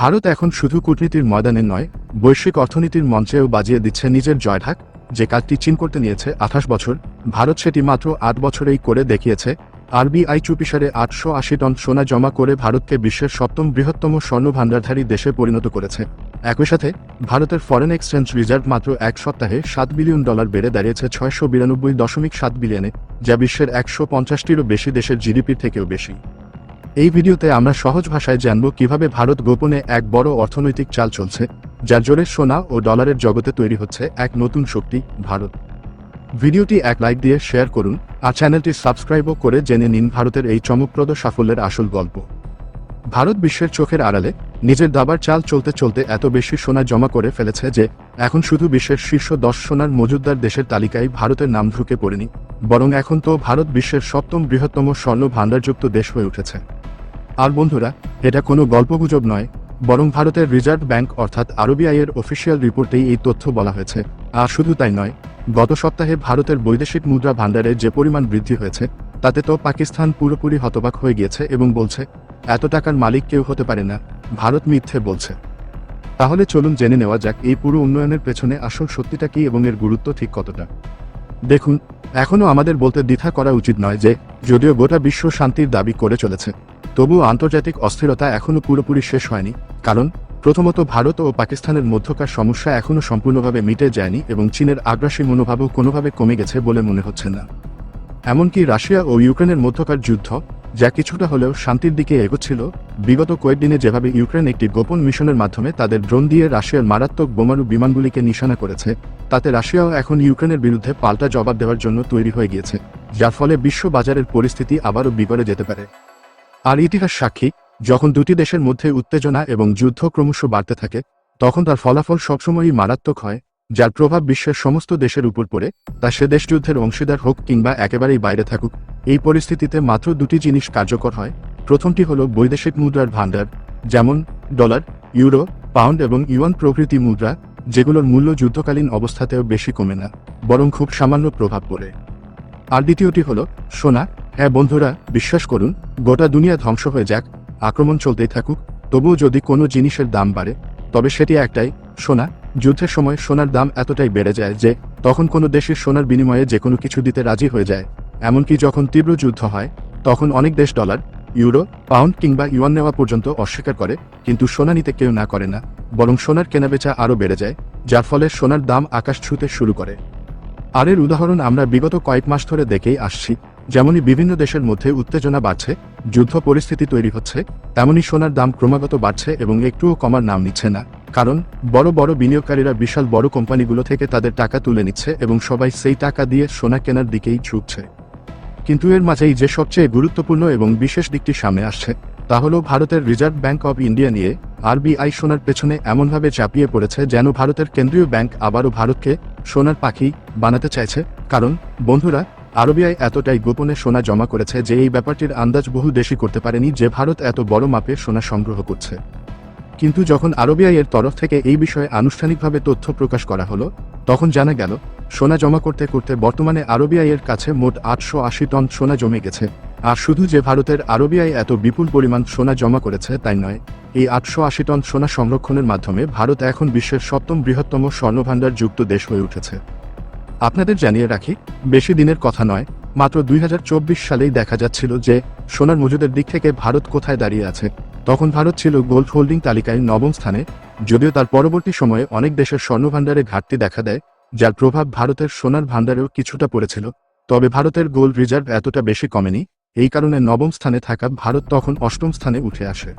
ভারত এখন শুধু কূটনীতির ময়দানে নয়, বৈশ্বিক অর্থনীতির মঞ্চেও বাজিয়ে দিচ্ছে নিজের জয়ঢাক, যে কাজটি চীন করতে নিয়েছে আঠাশ বছর। ভারত সেটি মাত্র আট বছরেই করে দেখিয়েছে। আরবিআই চুপিসারে আটশো আশি টন সোনা জমা করে ভারতকে বিশ্বের সপ্তম বৃহত্তম স্বর্ণ ভাণ্ডারধারী দেশে পরিণত করেছে। একই সাথে, ভারতের ফরেন এক্সচেঞ্জ রিজার্ভ মাত্র এক সপ্তাহে সাত বিলিয়ন ডলার বেড়ে দাঁড়িয়েছে ছয়শো বিরানব্বই দশমিক সাত বিলিয়নে, যা বিশ্বের একশো পঞ্চাশটিরও বেশি দেশের জিডিপির থেকেও বেশি। এই ভিডিওতে আমরা সহজ ভাষায় জানব কীভাবে ভারত গোপনে এক বড় অর্থনৈতিক চাল চলছে, যার জোরে সোনা ও ডলারের জগতে তৈরি হচ্ছে এক নতুন শক্তি, ভারত। ভিডিওটি এক লাইক দিয়ে শেয়ার করুন, আর চ্যানেলটি সাবস্ক্রাইবও করে জেনে নিন ভারতের এই চমকপ্রদ সাফল্যের আসল গল্প। ভারত বিশ্বের চোখের আড়ালে নিজের দাবার চাল চলতে চলতে এত বেশি সোনা জমা করে ফেলেছে যে, এখন শুধু বিশ্বের শীর্ষ দশ সোনার মজুদদার দেশের তালিকায় ভারতের নাম ঢুকে পড়েনি, বরং এখন তো ভারত বিশ্বের সপ্তম বৃহত্তম স্বর্ণ ভাণ্ডারযুক্ত দেশ হয়ে উঠেছে। আর বন্ধুরা, এটা কোনো গল্পগুজব নয়, বরং ভারতের রিজার্ভ ব্যাংক অর্থাৎ আরবিআই এর অফিসিয়াল রিপোর্টেই এই তথ্য বলা হয়েছে। আর শুধু তাই নয়, গত সপ্তাহে ভারতের বৈদেশিক মুদ্রা ভাণ্ডারে যে পরিমাণ বৃদ্ধি হয়েছে, তাতে তো পাকিস্তান পুরোপুরি হতবাক হয়ে গিয়েছে এবং বলছে, এত টাকার মালিক কেউ হতে পারে না। ভারত মিথ্যে বলছে। তাহলে চলুন জেনে নেওয়া যাক এই পুরো উন্নয়নের পেছনে আসল সত্যিটা কি এবং এর গুরুত্ব ঠিক কতটা। দেখুন এখনও আমাদের বলতে দ্বিধা করা উচিত নয় যে, যদিও গোটা বিশ্ব শান্তির দাবি করে চলেছে তবুও আন্তর্জাতিক অস্থিরতা এখনও পুরোপুরি শেষ হয়নি, কারণ প্রথমত ভারত ও পাকিস্তানের মধ্যকার সমস্যা এখনও সম্পূর্ণভাবে মিটে যায়নি এবং চীনের আগ্রাসী মনোভাবও কোনোভাবে কমে গেছে বলে মনে হচ্ছে না। এমনকি রাশিয়া ও ইউক্রেনের মধ্যকার যুদ্ধ যা কিছুটা হলেও শান্তির দিকে এগোচ্ছিল, বিগত কয়েকদিনে যেভাবে ইউক্রেন একটি গোপন মিশনের মাধ্যমে তাদের ড্রোন দিয়ে রাশিয়ার মারাত্মক বোমারু বিমানগুলিকে নিশানা করেছে, তাতে রাশিয়াও এখন ইউক্রেনের বিরুদ্ধে পাল্টা জবাব দেওয়ার জন্য তৈরি হয়ে গিয়েছে, যার ফলে বিশ্ব বাজারের পরিস্থিতি আবারও বিগড়ে যেতে পারে। আর ইতিহাস সাক্ষী, যখন দুটি দেশের মধ্যে উত্তেজনা এবং যুদ্ধ ক্রমশ বাড়তে থাকে, তখন তার ফলাফল সবসময়ই মারাত্মক হয় যার প্রভাব বিশ্বের সমস্ত দেশের উপর পড়ে, তা সে দেশ যুদ্ধের অংশীদার হোক কিংবা একেবারেই বাইরে থাকুক, এই পরিস্থিতিতে মাত্র দুটি জিনিস কার্যকর হয়। প্রথমটি হল বৈদেশিক মুদ্রার ভাণ্ডার, যেমন ডলার, ইউরো, পাউন্ড এবং ইউয়ান প্রভৃতি মুদ্রা, যেগুলোর মূল্য যুদ্ধকালীন অবস্থাতেও বেশি কমে না, বরং খুব সামান্য প্রভাব পড়ে। আর দ্বিতীয়টি হল সোনা। হ্যাঁ বন্ধুরা, বিশ্বাস করুন, গোটা দুনিয়া ধ্বংস হয়ে যাক, আক্রমণ চলতেই থাকুক, তবুও যদি কোনো জিনিসের দাম বাড়ে, তবে সেটি একটাই, সোনা। যুদ্ধের সময় সোনার দাম এতটাই বেড়ে যায় যে, তখন কোনো দেশের সোনার বিনিময়ে যে কোনো কিছু দিতে রাজি হয়ে যায়। এমনকি যখন তীব্র যুদ্ধ হয়, তখন অনেক দেশ ডলার, ইউরো, পাউন্ড কিংবা ইউয়ান নেওয়া পর্যন্ত অস্বীকার করে, কিন্তু সোনা নিতে কেউ না করে না, বরং সোনার কেনাবেচা আরও বেড়ে যায়, যার ফলে সোনার দাম আকাশ ছুঁতে শুরু করে। আর এর উদাহরণ আমরা বিগত কয়েক মাস ধরে দেখেই আসছি, যেমনই বিভিন্ন দেশের মধ্যে উত্তেজনা বাড়ছে, যুদ্ধ পরিস্থিতি তৈরি হচ্ছে, তেমনই সোনার দাম ক্রমাগত বাড়ছে এবং একটুও কমার নাম নিচ্ছে না। কারণ, বড় বড় বিনিয়োগকারীরা বিশাল বড় কোম্পানিগুলো থেকে তাদের টাকা তুলে নিচ্ছে এবং সবাই সেই টাকা দিয়ে সোনা কেনার দিকেই ঝুঁকছে। কিন্তু এর মাঝেই যে সবচেয়ে গুরুত্বপূর্ণ এবং বিশেষ দিকটি সামনে আসছে, তা হল ভারতের রিজার্ভ ব্যাংক অব ইন্ডিয়া নিয়ে আরবিআই সোনার পেছনে এমনভাবে চাপিয়ে পড়েছে যেন ভারতের কেন্দ্রীয় ব্যাংক আবারও ভারতকে সোনার পাখি বানাতে চাইছে। কারণ, বন্ধুরা, আরবিআই এতটাই গোপনে সোনা জমা করেছে যে এই ব্যাপারটির আন্দাজ বহু দেশই করতে পারেনি যে ভারত এত বড় মাপে সোনা সংগ্রহ করছে। কিন্তু যখন আরবিআই এর তরফ থেকে এই বিষয়ে আনুষ্ঠানিকভাবে তথ্য প্রকাশ করা হলো, তখন জানা গেল, সোনা জমা করতে করতে বর্তমানে আরবিআই এর কাছে মোট আটশো আশি টন সোনা জমে গেছে। আর শুধু যে ভারতের আরবিআই এত বিপুল পরিমাণ সোনা জমা করেছে তাই নয়, এই আটশো আশি টন সোনা সংরক্ষণের মাধ্যমে ভারত এখন বিশ্বের সপ্তম বৃহত্তম স্বর্ণভাণ্ডার যুক্ত দেশ হয়ে উঠেছে। আপনাদের জানিয়ে রাখি, বেশি দিনের কথা নয়, মাত্র দুই হাজার চব্বিশ সালেই দেখা যাচ্ছিল যে সোনার মজুদের দিক থেকে ভারত কোথায় দাঁড়িয়ে আছে। তখন ভারত ছিল গোল্ড হোল্ডিং তালিকায় নবম স্থানে, যদিও তার পরবর্তী সময়ে অনেক দেশের স্বর্ণভাণ্ডারে ঘাটতি দেখা দেয়, যার প্রভাব ভারতের সোনার ভাণ্ডারেও কিছুটা পড়েছিল। তবে ভারতের গোল্ড রিজার্ভ এতটা বেশি কমেনি, এই কারণে নবম স্থানে থাকা ভারত তখন অষ্টম স্থানে উঠে আসে।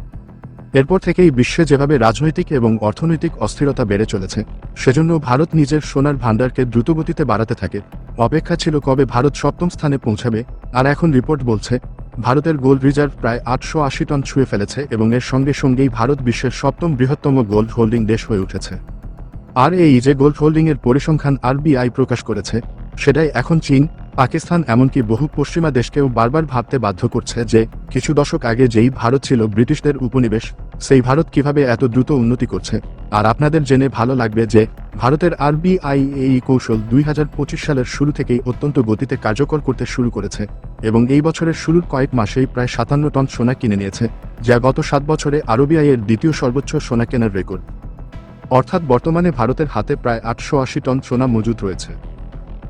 এরপর থেকেই বিশ্বে যেভাবে রাজনৈতিক এবং অর্থনৈতিক অস্থিরতা বেড়ে চলেছে, সেজন্য ভারত নিজের সোনার ভাণ্ডারকে দ্রুতগতিতে বাড়াতে থাকে। অপেক্ষা ছিল কবে ভারত সপ্তম স্থানে পৌঁছাবে, আর এখন রিপোর্ট বলছে, ভারতের গোল্ড রিজার্ভ প্রায় আটশো আশি টন ছুঁয়ে ফেলেছে এবং এর সঙ্গে সঙ্গেই ভারত বিশ্বের সপ্তম বৃহত্তম গোল্ড হোল্ডিং দেশ হয়ে উঠেছে। আর এই যে গোল্ড হোল্ডিং এর পরিসংখ্যান আরবিআই প্রকাশ করেছে, সেটাই এখন চীন পাকিস্তান এমনকি বহু পশ্চিমা দেশকেও বারবার ভাবতে বাধ্য করছে যে, কিছু দশক আগে যেই ভারত ছিল ব্রিটিশদের উপনিবেশ, সেই ভারত কীভাবে এত দ্রুত উন্নতি করছে? আর আপনাদের জেনে ভালো লাগবে যে, ভারতের আরবিআই এই কৌশল দুই হাজার পঁচিশ সালের শুরু থেকেই অত্যন্ত গতিতে কার্যকর করতে শুরু করেছে এবং এই বছরের শুরুর কয়েক মাসেই প্রায় সাতান্ন টন সোনা কিনে নিয়েছে, যা গত সাত বছরে আরবিআই এর দ্বিতীয় সর্বোচ্চ সোনা কেনার রেকর্ড। অর্থাৎ বর্তমানে ভারতের হাতে প্রায় আটশো আশি টন সোনা মজুদ রয়েছে।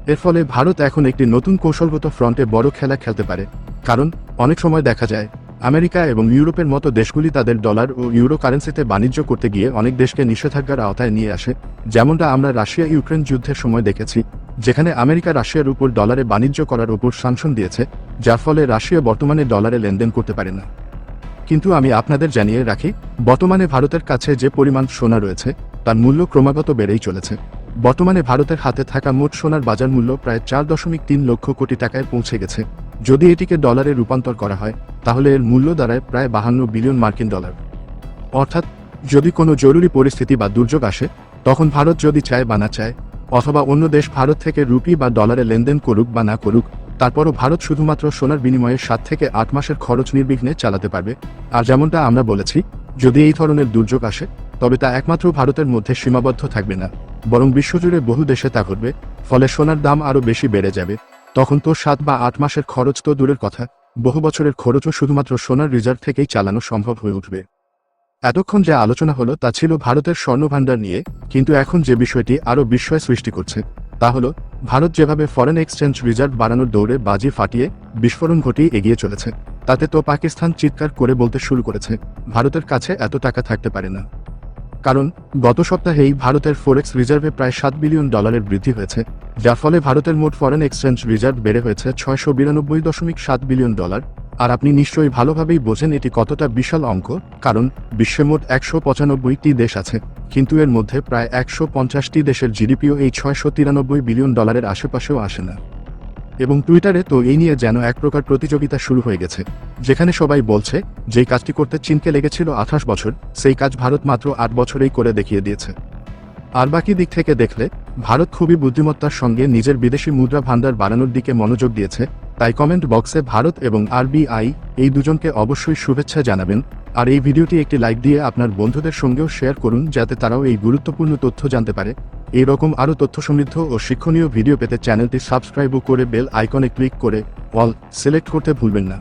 এর ফলে ভারত এখন একটি নতুন কৌশলগত ফ্রন্টে বড় খেলা খেলতে পারে। কারণ, অনেক সময় দেখা যায়, আমেরিকা এবং ইউরোপের মতো দেশগুলি তাদের ডলার ও ইউরো কারেন্সিতে বাণিজ্য করতে গিয়ে অনেক দেশকে নিষেধাজ্ঞার আওতায় নিয়ে আসে। যেমনটা আমরা রাশিয়া ইউক্রেন যুদ্ধের সময় দেখেছি, যেখানে আমেরিকা রাশিয়ার উপর ডলারে বাণিজ্য করার উপর সাংশন দিয়েছে, যার ফলে রাশিয়া বর্তমানে ডলারে লেনদেন করতে পারে না। কিন্তু আমি আপনাদের জানিয়ে রাখি, বর্তমানে ভারতের কাছে যে পরিমাণ সোনা রয়েছে, তার মূল্য ক্রমাগত বেড়েই চলেছে। বর্তমানে ভারতের হাতে থাকা মোট সোনার বাজার মূল্য প্রায় চার দশমিক তিন লক্ষ কোটি টাকায় পৌঁছে গেছে। যদি এটিকে ডলারে রূপান্তর করা হয়, তাহলে এর মূল্য দাঁড়ায় প্রায় বাহান্ন বিলিয়ন মার্কিন ডলার। অর্থাৎ, যদি কোনো জরুরি পরিস্থিতি বা দুর্যোগ আসে, তখন ভারত যদি চায় বা না চায়, অথবা অন্য দেশ ভারত থেকে রুপি বা ডলারে লেনদেন করুক বা না করুক, তারপরও ভারত শুধুমাত্র সোনার বিনিময়ে সাত থেকে আট মাসের খরচ নির্বিঘ্নে চালাতে পারবে। আর যেমনটা আমরা বলেছি, যদি এই ধরনের দুর্যোগ আসে, তবে তা একমাত্র ভারতের মধ্যে সীমাবদ্ধ থাকবে না। বরং বিশ্বজুড়ে বহু দেশে তা ঘটবে, ফলে সোনার দাম আরও বেশি বেড়ে যাবে। তখন তো সাত বা আট মাসের খরচ তো দূরের কথা, বহু বছরের খরচও শুধুমাত্র সোনার রিজার্ভ থেকেই চালানো সম্ভব হয়ে উঠবে। এতক্ষণ যে আলোচনা হলো তা ছিল ভারতের স্বর্ণভাণ্ডার নিয়ে, কিন্তু এখন যে বিষয়টি আরও বিস্ময় সৃষ্টি করছে, তা হলো, ভারত যেভাবে ফরেন এক্সচেঞ্জ রিজার্ভ বাড়ানোর দৌড়ে বাজি ফাটিয়ে বিস্ফোরণ ঘটিয়ে এগিয়ে চলেছে, তাতে তো পাকিস্তান চিৎকার করে বলতে শুরু করেছে, ভারতের কাছে এত টাকা থাকতে পারে না। কারণ, গত সপ্তাহেই ভারতের ফোরেক্স রিজার্ভে প্রায় সাত বিলিয়ন ডলারের বৃদ্ধি হয়েছে, যার ফলে ভারতের মোট ফরেন এক্সচেঞ্জ রিজার্ভ বেড়ে হয়েছে ছয়শো বিরানব্বই দশমিক সাত বিলিয়ন ডলার। আর আপনি নিশ্চয়ই ভালোভাবেই বোঝেন এটি কতটা বিশাল অঙ্ক, কারণ, বিশ্বে মোট একশো পঁচানব্বইটি দেশ আছে, কিন্তু এর মধ্যে প্রায় একশো পঞ্চাশটি দেশের জিডিপিও এই ছয়শো তিরানব্বই বিলিয়ন ডলারের আশেপাশেও আসে না। এবং টুইটারে তো এই নিয়ে যেন এক প্রকার প্রতিযোগিতা শুরু হয়ে গেছে, যেখানে সবাই বলছে যেই কাজটি করতে চীনকে লেগেছিল আঠাশ বছর, সেই কাজ ভারত মাত্র আট বছরেই করে দেখিয়ে দিয়েছে। আর বাকি দিক থেকে দেখলে, ভারত খুবই বুদ্ধিমত্তার সঙ্গে নিজের বিদেশি মুদ্রা ভান্ডার বাড়ানোর দিকে মনোযোগ দিয়েছে, তাই কমেন্ট বক্সে ভারত এবং আরবিআই এই দুজনকে অবশ্যই শুভেচ্ছা জানাবেন, আর এই ভিডিওটি একটি লাইক দিয়ে আপনার বন্ধুদের সঙ্গেও শেয়ার করুন, যাতে তারাও এই গুরুত্বপূর্ণ তথ্য জানতে পারে। এই রকম আরও তথ্য সমৃদ্ধ ও শিক্ষণীয় ভিডিও পেতে চ্যানেলটি সাবস্ক্রাইব করে বেল আইকনে ক্লিক করে অল সিলেক্ট করতে ভুলবেন না।